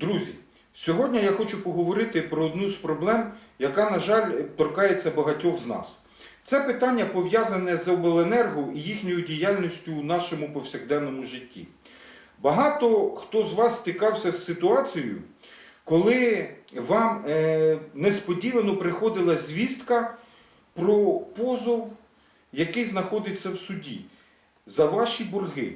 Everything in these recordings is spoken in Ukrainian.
Друзі, сьогодні я хочу поговорити про одну з проблем, яка, на жаль, торкається багатьох з нас. Це питання пов'язане з обленерго і їхньою діяльністю у нашому повсякденному житті. Багато хто з вас стикався з ситуацією, коли вам е, несподівано приходила звістка про позов, який знаходиться в суді за ваші борги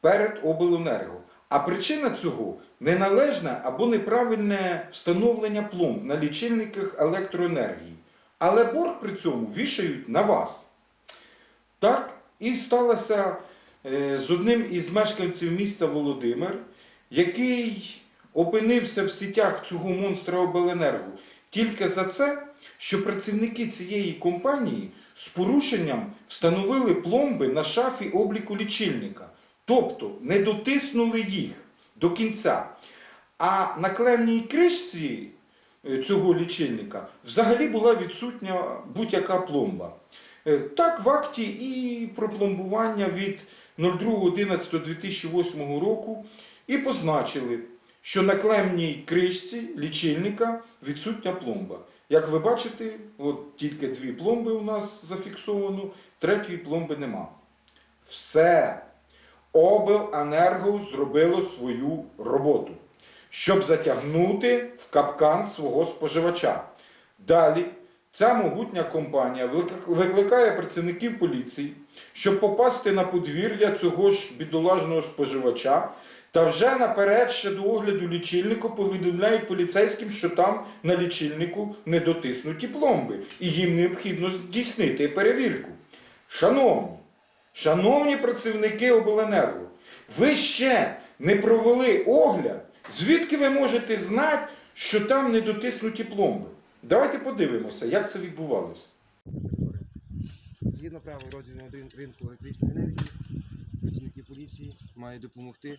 перед обленерго. А причина цього неналежне або неправильне встановлення пломб на лічильниках електроенергії. Але борг при цьому вішають на вас. Так і сталося е, з одним із мешканців міста Володимир, який опинився в сітях цього монстра обленерго тільки за це, що працівники цієї компанії з порушенням встановили пломби на шафі обліку лічильника, тобто не дотиснули їх до кінця. А на клемній кришці е, цього лічильника взагалі була відсутня будь-яка пломба. Е, Так, в акті і про пломбування від 02.11.2008 року і позначили, що на клемній кришці лічильника відсутня пломба. Як ви бачите, от тільки дві пломби у нас зафіксовано, третьої пломби нема. Все. Обленерго зробило свою роботу, щоб затягнути в капкан свого споживача. Далі ця могутня компанія викликає працівників поліції, щоб попасти на подвір'я цього ж бідолажного споживача. Та вже наперед ще до огляду лічильнику повідомляють поліцейським, що там на лічильнику не дотиснуті пломби, і їм необхідно здійснити перевірку. Шановні, шановні працівники обленерго, ви ще не провели огляд, звідки ви можете знати, що там не дотиснуті пломби? Давайте подивимося, як це відбувалося. Згідно правил розділу 1 ринку електричної енергії, працівники поліції мають допомогти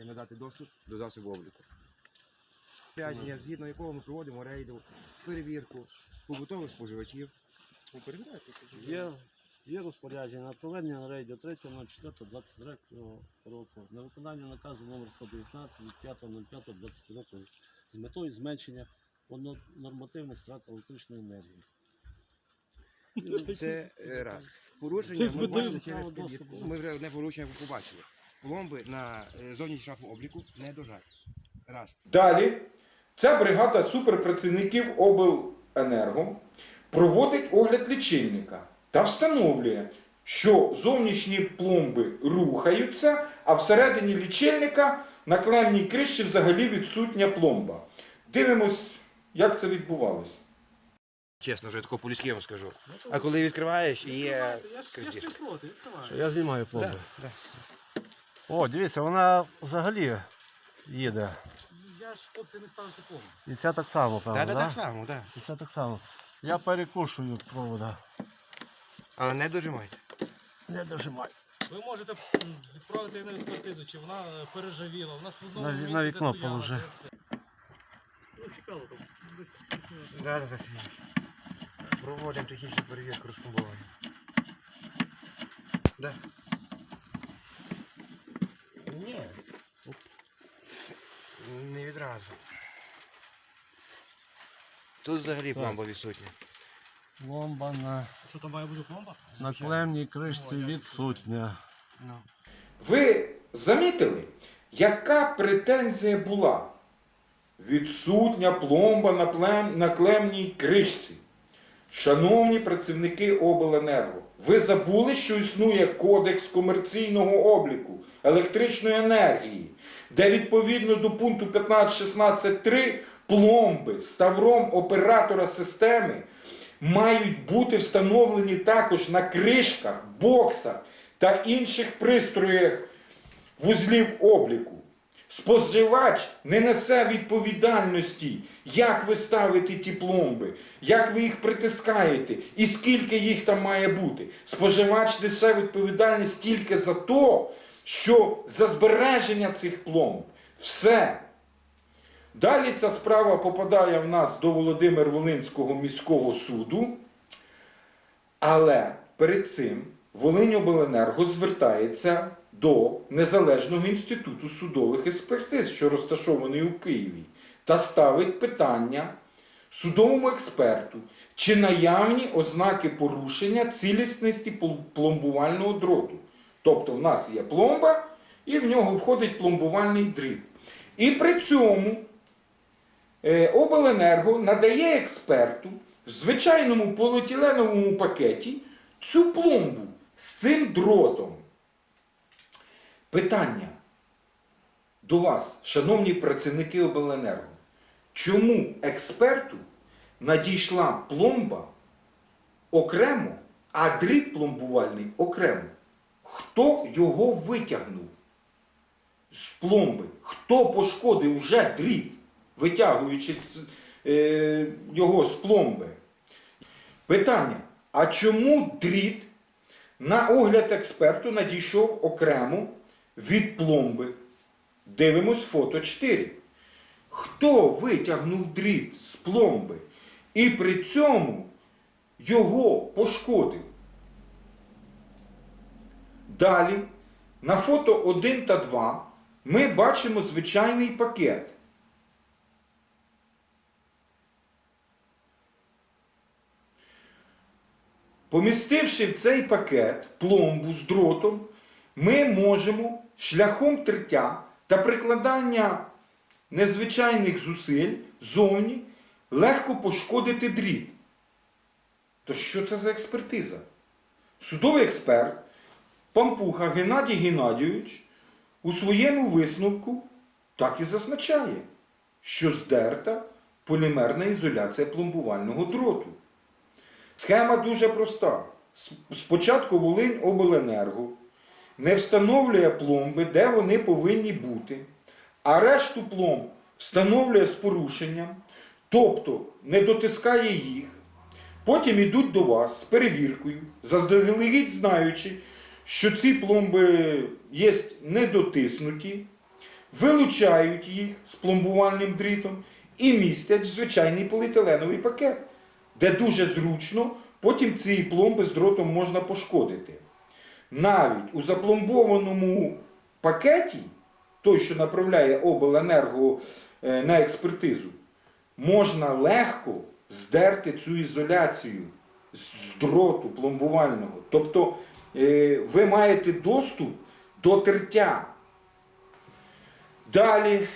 і надати доступ до засобу обліку. Рядження, згідно якого ми проводимо рейду, перевірку побутових споживачів. Ви перевіряєте? Є, розпорядження на проведення на рейду 3.04.23 року на виконання наказу номер 119 від 5.05.20 року з метою зменшення нормативних втрат електричної енергії. Це е, раз. Порушення Це ми бачили через права Ми вже одне порушення побачили. Пломби на е, зовнішній шафу обліку не дожать. Раз. Далі ця бригада суперпрацівників обленерго проводить огляд лічильника та встановлює, що зовнішні пломби рухаються, а всередині лічильника на клемній кришці взагалі відсутня пломба. Дивимось, як це відбувалося. Чесно, вже тако по-людськи вам скажу. А коли відкриваєш і є Я я ж крадіжка. не проти, відкриваю. Я знімаю пломби. Да, да. О, дивіться, вона взагалі їде. Я ж хлопці не ставити пломбу. І ця так само, певно, Да, да, да? так само, так. І ця так само. Я перекушую провода. Але не дожимайте. Не дожимай. Ви можете відправити на експертизу, чи вона е, пережавіла. Вона ж в одному На ві- місці, на де вікно стояла, положи. це все. Ну, цікаво там. десь. Да, да, да. Проводимо технічну перевірку розпломбування. Да. Ні. Не відразу. Тут взагалі Так. пломба відсутня. Пломба на, Що там має бути пломба? на клемній кришці відсутня. Ну. Ви замітили, яка претензія була? Відсутня пломба на, плем... на клемній кришці. Шановні працівники обленерго, ви забули, що існує кодекс комерційного обліку електричної енергії, де відповідно до пункту 15.16.3 пломби з тавром оператора системи мають бути встановлені також на кришках, боксах та інших пристроях вузлів обліку. Споживач не несе відповідальності, як ви ставите ті пломби, як ви їх притискаєте і скільки їх там має бути. Споживач несе відповідальність тільки за те, що за збереження цих пломб. Все. Далі ця справа попадає в нас до Володимир Волинського міського суду. Але перед цим Волиньобленерго звертається до Незалежного інституту судових експертиз, що розташований у Києві, та ставить питання судовому експерту, чи наявні ознаки порушення цілісності пломбувального дроту. Тобто в нас є пломба, і в нього входить пломбувальний дріт. І при цьому обленерго надає експерту в звичайному поліетиленовому пакеті цю пломбу з цим дротом. Питання до вас, шановні працівники обленерго. Чому експерту надійшла пломба окремо, а дріт пломбувальний окремо? Хто його витягнув з пломби? Хто пошкодив вже дріт, витягуючи е, його з пломби? Питання: а чому дріт на огляд експерту надійшов окремо від пломби? Дивимось фото 4. Хто витягнув дріт з пломби і при цьому його пошкодив? Далі, на фото 1 та 2 ми бачимо звичайний пакет. Помістивши в цей пакет пломбу з дротом, ми можемо шляхом тертя та прикладання незвичайних зусиль зовні легко пошкодити дріт. То що це за експертиза? Судовий експерт Пампуха Геннадій Геннадійович у своєму висновку так і зазначає, що здерта полімерна ізоляція пломбувального дроту. Схема дуже проста. Спочатку Волинь Обленерго не встановлює пломби, де вони повинні бути, а решту пломб встановлює з порушенням, тобто не дотискає їх. Потім йдуть до вас з перевіркою, заздалегідь знаючи, що ці пломби є недотиснуті, вилучають їх з пломбувальним дрітом і містять в звичайний поліетиленовий пакет, де дуже зручно потім ці пломби з дротом можна пошкодити. Навіть у запломбованому пакеті, той, що направляє обленерго е, на експертизу, можна легко здерти цю ізоляцію з дроту пломбувального. Тобто е, ви маєте доступ до тертя. Далі,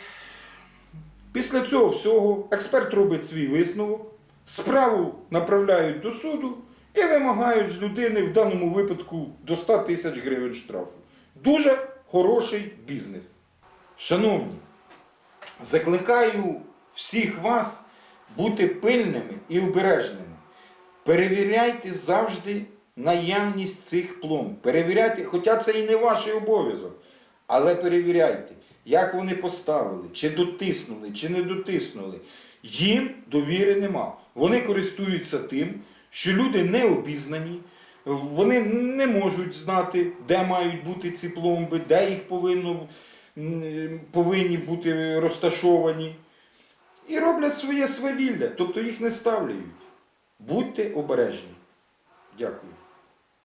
після цього всього, експерт робить свій висновок, справу направляють до суду і вимагають з людини в даному випадку до 100 тисяч гривень штрафу. Дуже хороший бізнес. Шановні, закликаю всіх вас бути пильними і обережними. Перевіряйте завжди наявність цих пломб. Перевіряйте, хоча це і не ваш обов'язок, але перевіряйте, як вони поставили, чи дотиснули, чи не дотиснули. Їм довіри нема. Вони користуються тим, що люди не обізнані, вони не можуть знати, де мають бути ці пломби, де їх повинно, повинні бути розташовані. І роблять своє свавілля, тобто їх не ставлюють. Будьте обережні. Дякую.